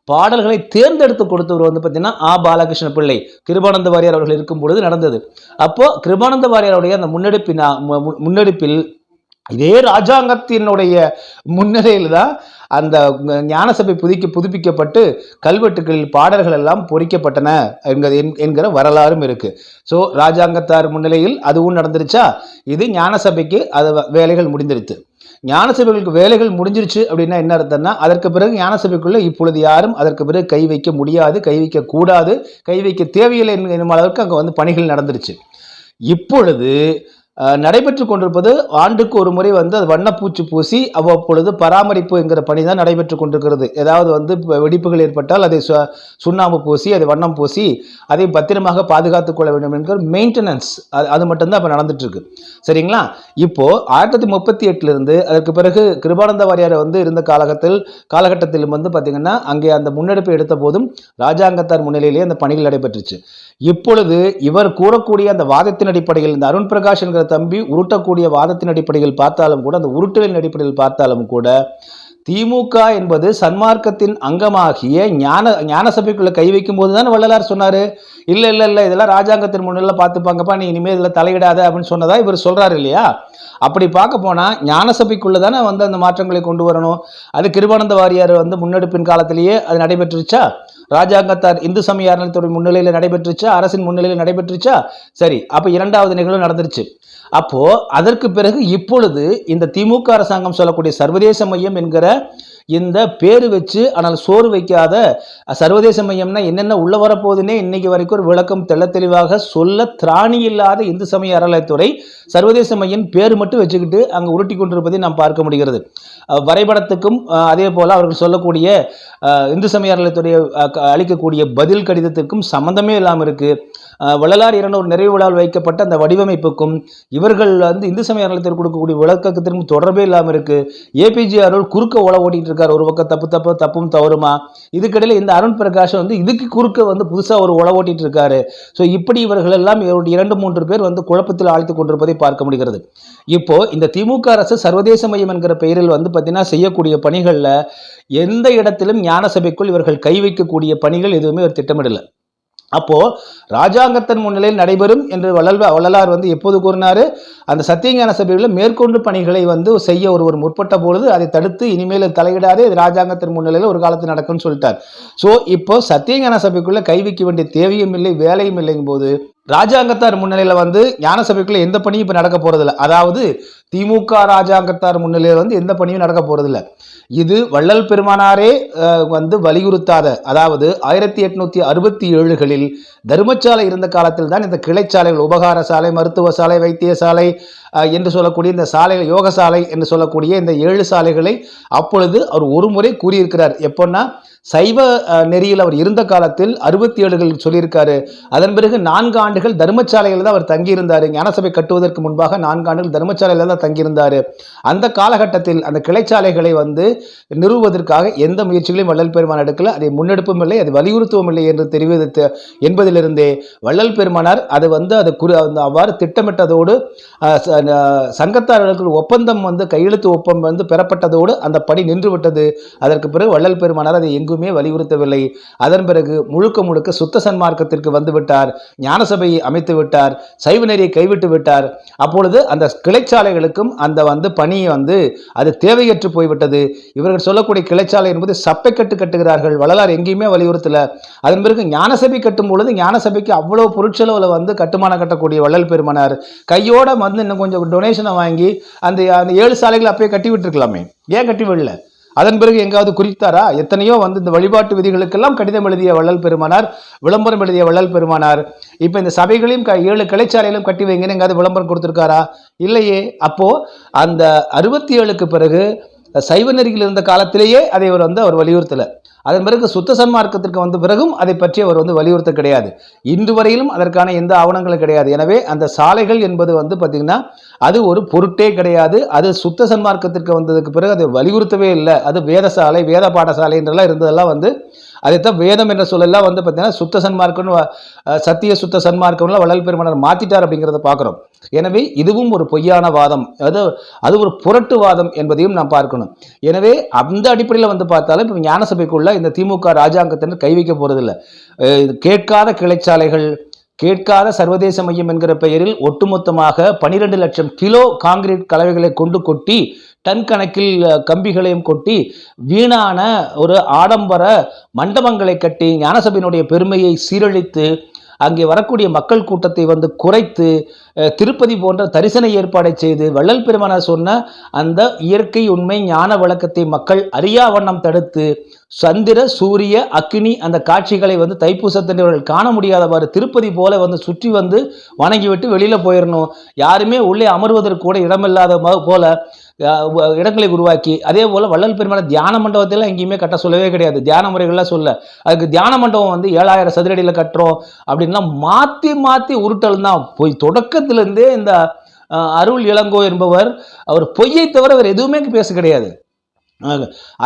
பாடல்களை தேர்ந்தெடுத்து கொடுத்தவர் வந்து பார்த்தீங்கன்னா ஆ. பாலகிருஷ்ண பிள்ளை. கிருபானந்த வாரியார் அவர்கள் இருக்கும் பொழுது நடந்தது. அப்போ கிருபானந்த வாரியாருடைய அந்த முன்னெடுப்பினா முன்னெடுப்பில் இதே ராஜாங்கத்தினுடைய முன்னிலையில் தான் அந்த ஞானசபை புதுக்கி புதுப்பிக்கப்பட்டு கல்வெட்டுகளில் பாடல்கள் எல்லாம் பொறிக்கப்பட்டன என்கிற என்கிற வரலாறும் இருக்குது ஸோ ராஜாங்கத்தார் முன்னிலையில் அதுவும் நடந்துருச்சா? இது ஞானசபைக்கு அது வேலைகள் முடிந்துருச்சு. ஞானசபைகளுக்கு வேலைகள் முடிஞ்சிருச்சு அப்படின்னா என்ன அர்த்தம்னா அதற்கு பிறகு ஞானசபைக்குள்ளே இப்பொழுது யாரும் அதற்கு பிறகு கை வைக்க முடியாது கை வைக்க கூடாது கை வைக்க தேவையில்லை என்னும் அளவுக்கு அங்கே வந்து பணிகள் நடந்துருச்சு. இப்பொழுது நடைபெற்று கொண்டிருப்பது ஆண்டுக்கு ஒரு முறை வந்து அது வண்ணப்பூச்சி பூசி அவ்வப்பொழுது பராமரிப்பு என்கிற பணி தான் நடைபெற்று கொண்டிருக்கிறது. ஏதாவது வந்து வெடிப்புகள் ஏற்பட்டால் அதை சு- சுண்ணாம்பு பூசி அதை வண்ணம் பூசி அதை பத்திரமாக பாதுகாத்துக் கொள்ள வேண்டும் என்கிற மெயின்டெனன்ஸ். அது அது மட்டும்தான் இப்போ நடந்துட்டுருக்கு. சரிங்களா? இப்போ ஆயிரத்தி தொள்ளாயிரத்தி முப்பத்தி எட்டுலேருந்து அதற்கு பிறகு கிருபானந்த வாரியார் வந்து இருந்த காலகட்டத்தில் காலகட்டத்திலும் வந்து பார்த்திங்கன்னா அங்கே அந்த முன்னெடுப்பு எடுத்த போதும் ராஜாங்கத்தார் முன்னிலையிலேயே அந்த பணிகள் நடைபெற்றுச்சு. இப்பொழுது இவர் கூறக்கூடிய அந்த வாதத்தின் அடிப்படையில் இந்த அருண் பிரகாஷ் என்கிற தம்பி உருட்டக்கூடிய வாதத்தின் அடிப்படையில் பார்த்தாலும் கூட அந்த உருட்டலின் அடிப்படையில் பார்த்தாலும் கூட திமுக என்பது சன்மார்க்கத்தின் அங்கமாகிய ஞான ஞான சபைக்குள்ள கை வைக்கும் போது தான் வள்ளலார் சொன்னார். இல்லை இல்லை இல்லை இதெல்லாம் ராஜாங்கத்தின் முன்னில பார்த்துப்பாங்கப்பா நீ இனிமேல் இதில் தலையிடாத அப்படின்னு சொன்னதா இவர் சொல்கிறார் இல்லையா? அப்படி பார்க்க போனால் ஞான சபைக்குள்ள தானே வந்து அந்த மாற்றங்களை கொண்டு வரணும். அது கிருபானந்த வாரியார் வந்து முன்னெடுப்பின் காலத்திலேயே அது நடைபெற்றுச்சா ராஜாங்கத்தார் இந்து சமய அறநிலையத்துறை முன்னிலையில் நடைபெற்றுச்சா? அரசின் முன்னிலையில் நடைபெற்றுச்சா? சரி அப்போ இரண்டாவது நிகழ்வு நடந்துருச்சு. அப்போ அதற்கு பிறகு இப்பொழுது இந்த திமுக அரசாங்கம் சொல்லக்கூடிய சர்வதேச மையம் என்கிற இந்த பேர் வச்சு ஆனால் சோறு வைக்காத சர்வதேச மையம்னா என்னென்ன உள்ள வரப்போகுதுன்னே இன்னைக்கு வரைக்கும் ஒரு விளக்கம் தெள்ள தெளிவாக சொல்ல திராணி இல்லாத இந்து சமய அறநிலையத்துறை சர்வதேச மையம் பேர் மட்டும் வச்சுக்கிட்டு அங்கே உருட்டி கொண்டிருப்பதை நாம் பார்க்க முடிகிறது. வரைபடத்துக்கும் அதே போல் அவர்கள் சொல்லக்கூடிய இந்து சமய அறநிலையத்துறை அளிக்கக்கூடிய பதில் கடிதத்திற்கும் சம்மந்தமே இல்லாமல் இருக்கு. வள்ளலார் இரநூறு நிறைவு விழாவில் வைக்கப்பட்ட அந்த வடிவமைப்புக்கும் இவர்கள் வந்து இந்து சமய அறநிலையத்தில் கொடுக்கக்கூடிய விளக்கத்திற்கும் தொடர்பே இல்லாமல் இருக்கு. ஏபிஜே அருள் குறுக்க ஓல ஓட்டிகிட்டு இருக்கார் ஒரு பக்கம் தப்பு தப்பு தப்பும் தவறுமா. இதுக்கிடையில் இந்த அருண் பிரகாஷ் வந்து இதுக்கு குறுக்க வந்து புதுசாக ஒரு உழ ஓட்டிட்டு இருக்காரு ஸோ இப்படி இவர்கள் எல்லாம் இவருடைய இரண்டு மூன்று பேர் வந்து குழப்பத்தில் ஆழ்த்தி கொண்டிருப்பதை பார்க்க முடிகிறது. இப்போ இந்த திமுக அரசு சர்வதேச மையம் என்கிற பெயரில் வந்து பார்த்தீங்கன்னா செய்யக்கூடிய பணிகளில் எந்த இடத்திலும் ஞான சபைக்குள் இவர்கள் கை வைக்கக்கூடிய பணிகள் எதுவுமே ஒரு திட்டமிடலை. அப்போ ராஜாங்கத்தின் முன்னிலையில் நடைபெறும் என்று வள்ளல் வள்ளலார் வந்து எப்போது கூறினார்? அந்த சத்தியஞான சபையில் மேற்கொண்டு பணிகளை வந்து செய்ய ஒருவர் முற்பட்ட பொழுது அதை தடுத்து இனிமேல் தலையிடாதே இது ராஜாங்கத்தின் முன்னிலையில் ஒரு காலத்தில் நடக்கும்னு சொல்லிட்டார். ஸோ இப்போ சத்தியஞான சபைக்குள்ளே கைவிக்க வேண்டிய தேவையும் இல்லை வேலையும் இல்லைங்கும் போது ராஜாங்கத்தார் முன்னிலையில் வந்து ஞான சபைக்குள்ள எந்த பணியும் இப்போ நடக்க போகிறதில்ல அதாவது திமுக ராஜாங்கத்தார் முன்னிலையில் வந்து எந்த பணியும் நடக்க போகிறதில்ல இது வள்ளல் பெருமானாரே வந்து வலியுறுத்தாத அதாவது ஆயிரத்தி எட்நூத்தி அறுபத்தி ஏழுகளில் தர்மசாலை இருந்த காலத்தில் தான் இந்த கிளைச்சாலைகள் உபகார சாலை மருத்துவ சாலை வைத்தியசாலை என்று சொல்லக்கூடிய இந்த சாலைகள் யோக சாலை என்று சொல்லக்கூடிய இந்த ஏழு சாலைகளை அப்பொழுது அவர் ஒரு முறை கூறியிருக்கிறார். எப்போன்னா சைவ நெறியில் அவர் இருந்த காலத்தில் அறுபத்தி ஏழுகள் சொல்லியிருக்காரு. அதன் பிறகு நான்கு ஆண்டுகள் தர்மசாலையில் தான் அவர் தங்கியிருந்தார். ஞானசபை கட்டுவதற்கு முன்பாக நான்கு ஆண்டுகள் தர்மசாலையில் தான் தங்கியிருந்தார். அந்த காலகட்டத்தில் அந்த கிளைச்சாலைகளை வந்து நிறுவுவதற்காக எந்த முயற்சிகளையும் வள்ளல் பெருமான் எடுக்கல. அதை முன்னெடுப்பும் இல்லை அது வலியுறுத்தவும் இல்லை என்று தெரிவித்து என்பதிலிருந்தே வள்ளல் பெருமானார் அது வந்து அது குறி அந்த அவ்வாறு திட்டமிட்டதோடு சங்கத்தாரர்களுக்கு ஒப்பந்தம் வந்து கையெழுத்து ஒப்பந்தம் வந்து பெறப்பட்டதோடு அந்த பணி நின்றுவிட்டது. அதற்கு பிறகு வள்ளல் பெருமானார் அதை எங்கு எங்குமே வலியுறுத்தவில்லை. அதன் பிறகு முழுக்க முழுக்க சுத்த சன்மார்க்கத்திற்கு வந்துவிட்டார். ஞானசபையை அமைத்து விட்டார். சைவ நெறியை கைவிட்டு விட்டார். அப்பொழுது அந்த கிளைச்சாலைகளுக்கும் அந்த வந்து பணியை வந்து அது தேவையற்று போய்விட்டது. இவர்கள் சொல்லக்கூடிய கிளைச்சாலை என்பது சப்பை கட்டு கட்டுகிறார்கள். வள்ளலார் எங்கேயுமே வலியுறுத்தல. அதன் பிறகு ஞானசபை கட்டும் பொழுது ஞானசபைக்கு அவ்வளோ பொருட்செலவில் வந்து கட்டுமானம் கட்டக்கூடிய வள்ளல் பெருமனார். கையோட வந்து இன்னும் கொஞ்சம் டொனேஷனை வாங்கி அந்த அந்த ஏழு சாலைகளை அப்பயே கட்டி விட்டுருக்கலாமே. ஏன் கட்டி விடல? அதன் பிறகு எங்காவது குறித்தாரா? எத்தனையோ வந்து இந்த வழிபாட்டு விதிகளுக்கெல்லாம் கடிதம் எழுதிய வள்ளல் பெருமானார் விளம்பரம் எழுதிய வள்ளல் பெருமானார். இப்போ இந்த சபைகளையும் க- ஏழு கிளைச்சாலையிலும் கட்டி வைங்கன்னு எங்காவது விளம்பரம் கொடுத்துருக்காரா? இல்லையே. அப்போ அந்த அறுபத்தி ஏழுக்கு பிறகு சைவ நெறியில் இருந்த காலத்திலேயே அதை அவர் வந்து அவர் வலியுறுத்தலை. அதன் பிறகு சுத்த சன்மார்க்கத்திற்கு வந்த பிறகும் அதை பற்றி அவர் வந்து வலியுறுத்த கிடையாது. இன்று வரையிலும் அதற்கான எந்த ஆவணங்களும் கிடையாது. எனவே அந்த சாலைகள் என்பது வந்து பார்த்திங்கன்னா அது ஒரு பொருட்டே கிடையாது. அது சுத்த சன்மார்க்கத்திற்கு வந்ததுக்கு பிறகு அதை வலியுறுத்தவே இல்லை. அது வேதசாலை வேத பாடசாலை என்றெல்லாம் இருந்ததெல்லாம் வந்து அதைத்தான் வேதம் என்ற சொல்லலாம் வந்து பார்த்திங்கன்னா சுத்த சன்மார்க்கம்னு சத்திய சுத்த சன்மார்க்கம்லாம் வள்ளல் பெருமனர் மாற்றிட்டார் அப்படிங்கிறத பார்க்குறோம் எனவே இதுவும் ஒரு பொய்யான வாதம். அது அது ஒரு புரட்டு வாதம் என்பதையும் நாம் பார்க்கணும். எனவே அந்த அடிப்படையில் வந்து பார்த்தாலும் இப்போ ஞானசபைக்குள்ள இந்த திமுக ராஜாங்கத்தினர் கை வைக்க போகிறதில்ல கேட்காத கிளைச்சாலைகள் கேட்காத சர்வதேச மையம் என்கிற பெயரில் ஒட்டுமொத்தமாக பனிரெண்டு லட்சம் கிலோ காங்கிரீட் கலவைகளை கொண்டு கொட்டி டன் கணக்கில் கம்பிகளையும் கொட்டி வீணான ஒரு ஆடம்பர மண்டபங்களை கட்டி ஞானசபையினுடைய பெருமையை சீரழித்து அங்கே வரக்கூடிய மக்கள் கூட்டத்தை வந்து குறைத்து திருப்பதி போன்ற தரிசன ஏற்பாடை செய்து வள்ளல் பெருமானார் சொன்ன அந்த இயற்கை உண்மை ஞான விளக்கத்தை மக்கள் அறியா வண்ணம் தடுத்து சந்திர சூரிய அக்னி அந்த காட்சிகளை வந்து தைப்பூசத்தினர்கள் காண முடியாதவாறு திருப்பதி போல வந்து சுற்றி வந்து வணங்கிவிட்டு வெளியில் போயிடணும் யாருமே உள்ளே அமர்வதற்கு கூட இடமில்லாத போல இடங்களை உருவாக்கி அதே போல் வள்ளல் பெருமான தியான மண்டபத்தில் எங்கேயுமே கட்ட சொல்லவே கிடையாது. தியான முறைகள்லாம் சொல்ல. அதுக்கு தியான மண்டபம் வந்து ஏழாயிரம் சதுரடியில் கட்டுறோம் அப்படின்லாம் மாற்றி மாற்றி உருட்டல் தான். போய் தொடக்கத்திலேருந்தே இந்த அருள் இளங்கோ என்பவர் அவர் பொய்யை தவிர அவர் எதுவுமே பேச கிடையாது.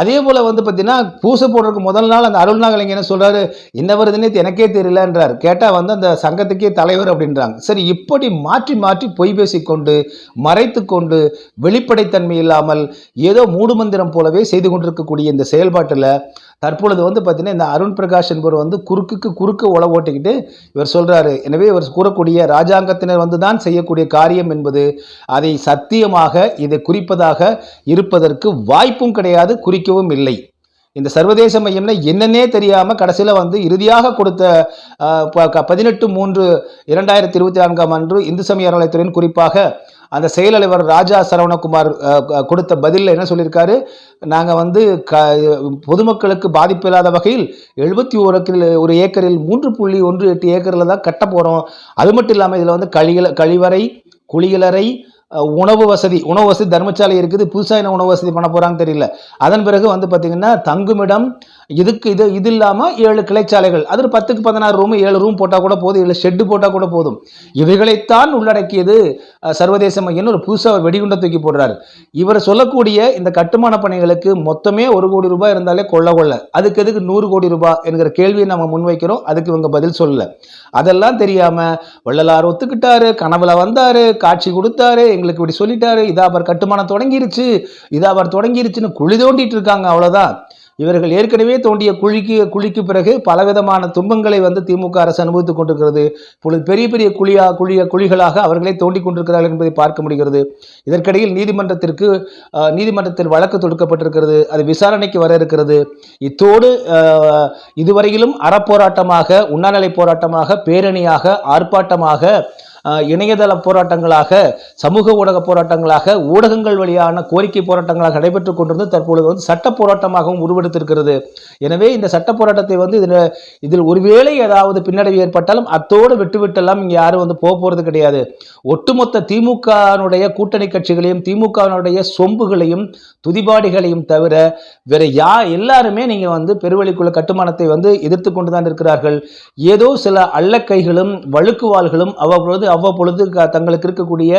அதே போல் வந்து பார்த்தீங்கன்னா பூசை போடுறதுக்கு முதல் நாள் அந்த அருள்நாகலிங்க என்ன சொல்கிறாரு என்ன வருதுன்னே எனக்கே தெரியலன்றார். கேட்டால் வந்து அந்த சங்கத்துக்கே தலைவர் அப்படின்றாங்க. சரி இப்படி மாற்றி மாற்றி பொய் பேசிக்கொண்டு மறைத்து கொண்டு வெளிப்படைத்தன்மை இல்லாமல் ஏதோ மூடுமந்திரம் போலவே செய்து கொண்டிருக்கக்கூடிய இந்த செயல்பாட்டில் தற்பொழுது வந்து பார்த்தீங்கன்னா இந்த அருண் பிரகாஷ் என்பவர் வந்து குறுக்குக்கு குறுக்கு உழவு ஓட்டிக்கிட்டு இவர் சொல்கிறாரு எனவே இவர் கூறக்கூடிய ராஜாங்கத்தினர் வந்து தான் செய்யக்கூடிய காரியம் என்பது அதை சத்தியமாக இதை குறிப்பதாக இருப்பதற்கு வாய்ப்பும் கிடையாது குறிக்கவும் இல்லை. இந்த சர்வதேச மையம்னா என்னன்னே தெரியாமல் கடைசியில் வந்து இறுதியாக கொடுத்த ப- க- பதினெட்டு மூன்று இரண்டாயிரத்தி இருபத்தி நான்காம் அன்று இந்து சமய அறநிலையத்துறையின் குறிப்பாக அந்த செயலலைவர் ராஜா சரவணகுமார் கொடுத்த பதிலில் என்ன சொல்லியிருக்காரு? நாங்கள் வந்து க பொதுமக்களுக்கு பாதிப்பு இல்லாத வகையில் எழுபத்தி ஓரக்கில் ஒரு ஏக்கரில் மூன்று புள்ளி ஒன்று எட்டு ஏக்கரில் தான் கட்ட போகிறோம் அது மட்டும் இல்லாமல் இதில் வந்து கழிகள கழிவறை குளியலறை உணவு வசதி உணவு வசதி தர்மசாலை இருக்குது. புதுசாக என்ன உணவு வசதி பண்ண போகிறாங்கன்னு தெரியல. அதன் பிறகு வந்து பார்த்திங்கன்னா தங்குமிடம் இதுக்கு இது இது இல்லாமல் ஏழு கிளைச்சாலைகள். அது பத்துக்கு பதினாறு ரூம் ஏழு ரூம் போட்டால் கூட போதும் இல்லை ஷெட்டு போட்டால் கூட போதும். இவைகளைத்தான் உள்ளடக்கியது சர்வதேச மையம்னு ஒரு புதுசாக வெடிகுண்டை தூக்கி போடுறாரு. இவர் சொல்லக்கூடிய இந்த கட்டுமான பணிகளுக்கு மொத்தமே ஒரு கோடி ரூபாய் இருந்தாலே கொள்ள கொள்ள. அதுக்கு எதுக்கு நூறு கோடி ரூபாய் என்கிற கேள்வியை நம்ம முன்வைக்கிறோம் அதுக்கு இவங்க பதில் சொல்லல. அதெல்லாம் தெரியாமல் வள்ளலார் ஒத்துக்கிட்டாரு கனவுல வந்தாரு காட்சி கொடுத்தாரு எங்களுக்கு இப்படி சொல்லிட்டாரு இதாபர் கட்டுமானம் தொடங்கிருச்சு இதாபர் தொடங்கிருச்சுன்னு குழி தோண்டிட்டு இருக்காங்க அவ்வளோதான் இவர்கள் ஏற்கனவே தோண்டிய குழிக்கு குழிக்கு பிறகு பலவிதமான துன்பங்களை வந்து திமுக அரசு அனுபவித்துக் கொண்டிருக்கிறது. இப்பொழுது பெரிய பெரிய குழியா குழிய குழிகளாக அவர்களே தோண்டிக் கொண்டிருக்கிறார்கள் என்பதை பார்க்க முடிகிறது. இதற்கிடையில் நீதிமன்றத்திற்கு நீதிமன்றத்தில் வழக்கு தொடுக்கப்பட்டிருக்கிறது. அது விசாரணைக்கு வர இருக்கிறது. இத்தோடு இதுவரையிலும் அறப்போராட்டமாக உண்ணாநிலை போராட்டமாக பேரணியாக ஆர்ப்பாட்டமாக இணையதள போராட்டங்களாக சமூக ஊடக போராட்டங்களாக ஊடகங்கள் வழியான கோரிக்கை போராட்டங்களாக நடைபெற்றுக் கொண்டிருந்து தற்பொழுது வந்து சட்ட போராட்டமாகவும் உருவெடுத்திருக்கிறது. எனவே இந்த சட்ட போராட்டத்தை வந்து இதில் இதில் ஒருவேளை ஏதாவது பின்னடைவு ஏற்பட்டாலும் அத்தோடு விட்டுவிட்டெல்லாம் இங்கே யாரும் வந்து போக போகிறது கிடையாது. ஒட்டுமொத்த திமுகனுடைய கூட்டணி கட்சிகளையும் திமுகவினுடைய சொம்புகளையும் துதிபாடிகளையும் தவிர வேற யா எல்லாருமே நீங்கள் வந்து பெருவழிக்குள்ள கட்டுமானத்தை வந்து எதிர்த்து கொண்டு தான் இருக்கிறார்கள். ஏதோ சில அல்லக்கைகளும் வழுக்குவாள்களும் அவ்வப்பொழுது அவ்வப்பொழுது க- தங்களுக்கு இருக்கக்கூடிய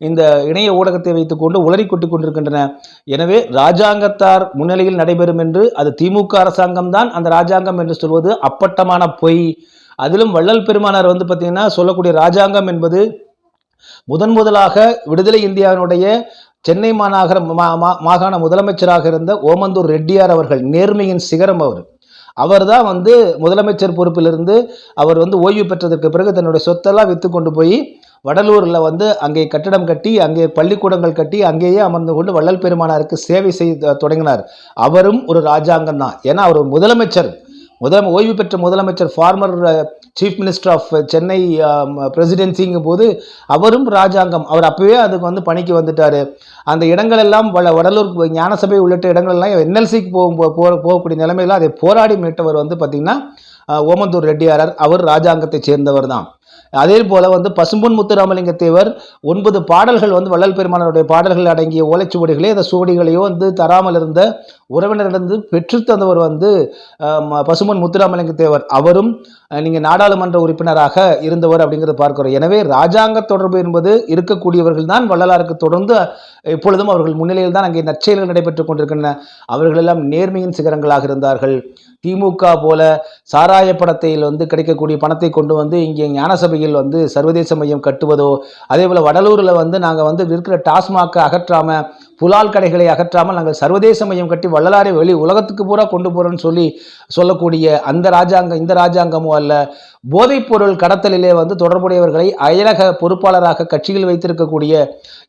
இந்த இணைய ஊடகத்தை வைத்துக்கொண்டு உளறி கொட்டி கொண்டிருக்கின்றன. எனவே ராஜாங்கத்தார் முன்னிலையில் நடைபெறும் என்று அது திமுக அரசாங்கம் தான் அந்த ராஜாங்கம் என்று சொல்வது அப்பட்டமான பொய். அதிலும் வள்ளல் பெருமானார் வந்து பார்த்தீங்கன்னா சொல்லக்கூடிய ராஜாங்கம் என்பது முதன் முதலாக விடுதலை இந்தியாவினுடைய சென்னை மாநகர மா- மா- மாகாண முதலமைச்சராக இருந்த ஓமந்தூர் ரெட்டியார் அவர்கள் நேர்மையின் சிகரம் அவர். அவர் தான் வந்து முதலமைச்சர் பொறுப்பிலிருந்து அவர் வந்து ஓய்வு பெற்றதற்கு பிறகு தன்னுடைய சொத்தெல்லாம் விற்று கொண்டு போய் வடலூரில் வந்து அங்கே கட்டிடம் கட்டி அங்கே பள்ளிக்கூடங்கள் கட்டி அங்கேயே அமர்ந்து கொண்டு வள்ளல் பெருமானாருக்கு சேவை செய்ய தொடங்கினார். அவரும் ஒரு ராஜாங்கம் தான் ஏன்னா அவர் முதலமைச்சர். முதல் ஓய்வு பெற்ற முதலமைச்சர் former chief minister of Chennai பிரசிடென்சிங்கும் போது அவரும் ராஜாங்கம். அவர் அப்போவே அதுக்கு வந்து பணிக்கு வந்துட்டார். அந்த இடங்கள் எல்லாம் வட வடலூர் ஞானசபை உள்ளிட்ட இடங்கள் எல்லாம் என்எல்சிக்கு போகும் போக போகக்கூடிய நிலைமையில அதை போராடி மீட்டவர் வந்து பார்த்திங்கன்னா ஓமந்தூர் ரெட்டியாரர். அவர் ராஜாங்கத்தை சேர்ந்தவர் தான் அதே போல வந்து பசும்பொன் முத்துராமலிங்க தேவர் ஒன்பது பாடல்கள் வந்து வள்ளல் பெருமானருடைய பாடல்கள் அடங்கிய ஓலைச்சுவடிகளே அந்த சுவடிகளையோ வந்து தராமல் இருந்த உறவினரிடந்து பெற்று தந்தவர் வந்து பசும்பொன் முத்துராமலிங்க தேவர் அவரும் நீங்கள் நாடாளுமன்ற உறுப்பினராக இருந்தவர் அப்படிங்கிறத பார்க்கிறோம். எனவே ராஜாங்க தொடர்பு என்பது இருக்கக்கூடியவர்கள் தான் வள்ளலாருக்கு தொடர்ந்து எப்பொழுதும் அவர்கள் முன்னிலையில் தான் அங்கே நற்செயல்கள் நடைபெற்றுக் கொண்டிருக்கின்றன. அவர்கள் எல்லாம் நேர்மையின் சிகரங்களாக இருந்தார்கள். திமுக போல சாராய படத்தில் வந்து கிடைக்கக்கூடிய பணத்தை கொண்டு வந்து இங்கே ஞானச சபையில் வந்து சர்வதேச மையம் கட்டுவதோ அதே போல வடலூரில் வந்து நாங்கள் வந்து இருக்கிற டாஸ்மாக் அகற்றாம புலால் கடைகளை அகற்றாமல் நாங்கள் சர்வதேச மையம் கட்டி வள்ளலாரை வெளி உலகத்துக்கு பூரா கொண்டு போறோம்னு சொல்லி சொல்லக்கூடிய அந்த ராஜாங்கம் இந்த ராஜாங்கமும் அல்ல போதைப்பொருள் கடத்தலிலே வந்து தொடர்புடையவர்களை அயலக பொறுப்பாளராக கட்சியில் வைத்திருக்கக்கூடிய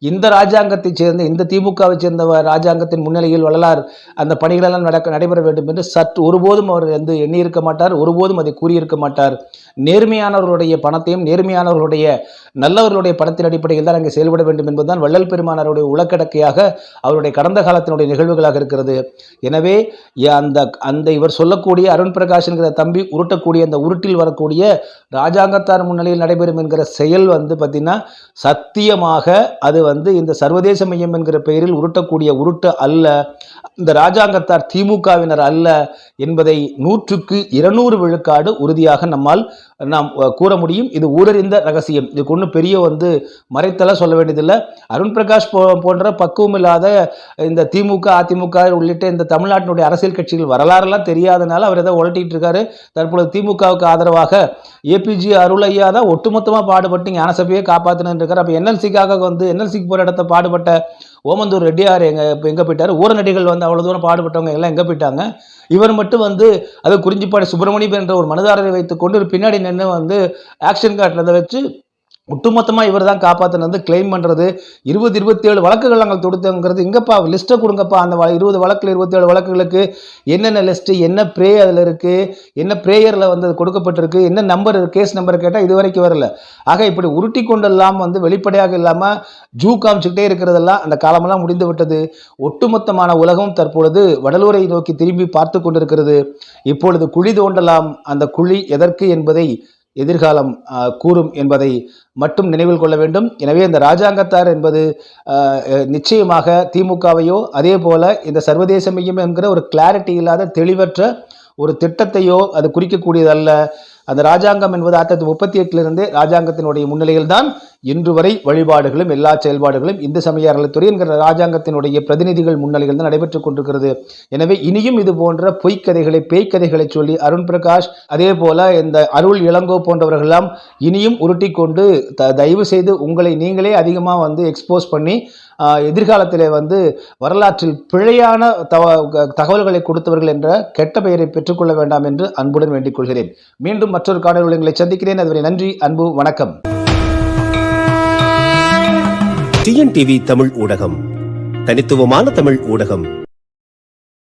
இந்த ராஜாங்கத்தைச் சேர்ந்த இந்த திமுகவை சேர்ந்த ராஜாங்கத்தின் முன்னிலையில் வள்ளலார் அந்த பணிகளெல்லாம் நடக்க நடைபெற வேண்டும் என்று சற்று ஒருபோதும் அவர் வந்து எண்ணியிருக்க மாட்டார் ஒருபோதும் அதை கூறியிருக்க மாட்டார். நேர்மையானவர்களுடைய பணத்தையும் நேர்மையானவர்களுடைய நல்லவர்களுடைய பணத்தின் அடிப்படையில் தான் அங்கே செயல்பட வேண்டும் என்பதுதான் வள்ளல் பெருமானாருடைய உலக்கடக்கையாக அவருடைய கடந்த காலத்தினுடைய நிகழ்வுகளாக இருக்கிறது. எனவே அந்த அந்த இவர் சொல்லக்கூடிய அருண் பிரகாஷ் என்கிற தம்பி உருட்டக்கூடிய அந்த உருட்டில் வரக்கூடிய இல்லை ராஜாங்கத்தார் முன்னிலையில் நடைபெறும் என்கிற செயல் வந்து பார்த்திங்கன்னா சத்தியமாக அது வந்து இந்த சர்வதேச மையம் என்கிற பெயரில் உருட்டக்கூடிய உருட்டு அல்ல. இந்த ராஜாங்கத்தார் திமுகவினர் அல்ல என்பதை நூற்றுக்கு இருநூறு விழுக்காடு உறுதியாக நம்மால் நாம் கூற முடியும். இது ஊரறிந்த ரகசியம். இதுக்கு ஒன்றும் பெரிய வந்து மறைத்தலாக சொல்ல வேண்டியதில்லை. அருண் பிரகாஷ் போ போன்ற பக்குவம் இல்லாத இந்த திமுக அதிமுக உள்ளிட்ட இந்த தமிழ்நாட்டினுடைய அரசியல் கட்சிகள் வரலாறுலாம் தெரியாதனால அவர் ஏதோ உலட்டிகிட்டு இருக்காரு. தற்பொழுது திமுகவுக்கு ஆதரவாக ஏபிஜி அருளையா தான் ஒட்டுமொத்தமாக பாடுபட்டு ஞானசபையை காப்பாற்றினு இருக்கார். அப்போ என்எல்சிக்காக வந்து என்எல்சிக்கு போகிற இடத்த பாடுபட்ட ஓமந்தூர் ரெட்டியார் எங்கள் இப்போ எங்கே போயிட்டார்? ஊரநடிகள் வந்து அவ்வளோ தூரம் பாடுபட்டவங்க எல்லாம் எங்கே போயிட்டாங்க? இவர் மட்டும் வந்து அது குறிஞ்சிப்பாடி சுப்பிரமணியம் என்ற ஒரு மனிதாரரை வைத்து கொண்டு ஒரு பின்னாடி நின்று வந்து ஆக்ஷன் காட்டுறதை வச்சு ஒட்டுமொத்தமாக இவர் தான் காப்பாற்றினது கிளைம் பண்ணுறது இருபது இருபத்தேழு வழக்குகள் நாங்கள் தொடுத்தோங்கிறது. இங்கேப்பா லிஸ்ட்டை கொடுங்கப்பா. அந்த இருபது வழக்கில் இருபத்தேழு வழக்குகளுக்கு என்னென்ன லிஸ்ட்டு என்ன ப்ரே அதில் இருக்குது என்ன ப்ரேயரில் வந்து அது கொடுக்கப்பட்டிருக்கு என்ன நம்பர் கேஸ் நம்பர் கேட்டால் இது வரைக்கும் வரல. ஆக இப்படி உருட்டி கொண்டெல்லாம் வந்து வெளிப்படையாக இல்லாமல் ஜூ காமிச்சுக்கிட்டே இருக்கிறதெல்லாம் அந்த காலமெல்லாம் முடிந்து விட்டது. ஒட்டுமொத்தமான உலகம் தற்பொழுது வடலூரை நோக்கி திரும்பி பார்த்து கொண்டிருக்கிறது. இப்பொழுது குழி தோண்டலாம். அந்த குழி எதற்கு என்பதை எதிர்காலம் கூறும் என்பதை மட்டும் நினைவில் கொள்ள வேண்டும். எனவே இந்த ராஜாங்கத்தார் என்பது நிச்சயமாக திமுகவையோ அதே போல இந்த சர்வதேச மையம் என்கிற ஒரு கிளாரிட்டி இல்லாத தெளிவற்ற ஒரு திட்டத்தையோ அது குறிக்கக்கூடியதல்ல. அந்த ராஜாங்கம் என்பது ஆயிரத்தி தொள்ளாயிரத்தி முப்பத்தி எட்டிலிருந்தே ராஜாங்கத்தினுடைய முன்னிலையில் தான் இன்று வரை வழிபாடுகளும் எல்லா செயல்பாடுகளும் இந்து சமய அறநிலைத்துறை என்கிற ராஜாங்கத்தினுடைய பிரதிநிதிகள் முன்னிலையில் தான் நடைபெற்றுக் கொண்டிருக்கிறது. எனவே இனியும் இது போன்ற பொய்க்கதைகளை பேய்க்கதைகளை சொல்லி அருண் பிரகாஷ் அதே போல இந்த அருள் இளங்கோ போன்றவர்களெல்லாம் இனியும் உருட்டி கொண்டு த தயவு செய்து உங்களை நீங்களே அதிகமாக வந்து எக்ஸ்போஸ் பண்ணி எதிர்காலத்திலே வந்து வரலாற்றில் பிழையான தவ தகவல்களை கொடுத்தவர்கள் என்ற கெட்ட பெயரை பெற்றுக்கொள்ள வேண்டாம் என்று அன்புடன் வேண்டிக் கொள்கிறேன். மீண்டும் மற்றொரு காணொலி உங்களை சந்திக்கிறேன். அதுவரை நன்றி அன்பு வணக்கம். டிஎன்டிவி தமிழ் ஊடகம். தனித்துவமான தமிழ் ஊடகம்.